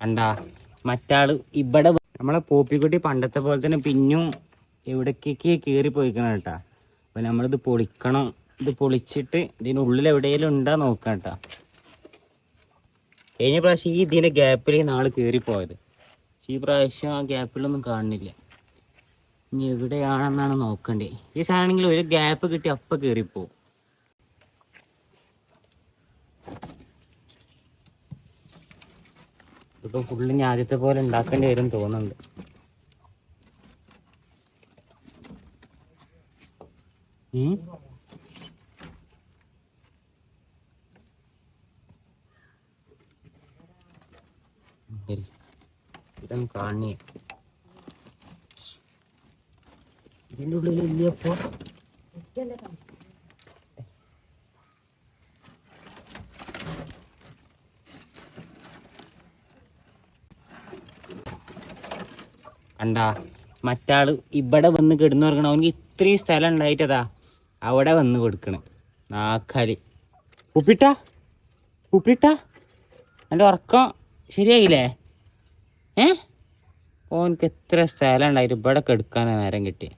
കണ്ടാ മറ്റാൾ ഇവിടെ നമ്മളെ പോപ്പിക്കുട്ടി പണ്ടത്തെ പോലെ തന്നെ പിന്നും എവിടേക്കൊക്കെ കീറി പോയിക്കണം കേട്ടാ. അപ്പൊ നമ്മളിത് പൊളിക്കണം. ഇത് പൊളിച്ചിട്ട് ഇതിനുള്ളിൽ എവിടെയെങ്കിലും ഉണ്ടാ നോക്കാം കേട്ടാ. കഴിഞ്ഞ പ്രാവശ്യം ഈ ഇതിന്റെ ഗ്യാപ്പിൽ നാൾ കീറി പോയത്. പക്ഷെ ഈ പ്രാവശ്യം ആ ഗ്യാപ്പിലൊന്നും കാണുന്നില്ല. ഇനി എവിടെയാണെന്നാണ് നോക്കണ്ടേ. ഈ സാധനമെങ്കിൽ ഒരു ഗ്യാപ്പ് കിട്ടി അപ്പ കീറിപ്പോവും. ഇപ്പൊ ഫുള്ള് ഞാൻ ആദ്യത്തെ പോലെ ഉണ്ടാക്കേണ്ടി വരും തോന്നുന്നുണ്ട്. ഇതിന്റെ ഉള്ളിൽ ഇല്ലപ്പോ കണ്ടാ മറ്റാൾ ഇവിടെ വന്ന് കിടന്നുറങ്ങണം അവനിക്ക് ഇത്രയും സ്ഥലം ഉണ്ടായിട്ടതാ അവിടെ വന്ന് കൊടുക്കണം. നാക്കാൽ. ഉപ്പിട്ട? ഉപ്പിട്ട? എന്റെ ഉറക്കം ശരിയായില്ലേ? ഏ? ഓനക്ക് എത്ര സ്ഥലം ഉണ്ടായിട്ട് ഇവിടെ കെടുക്കാനാ നേരം കിട്ടി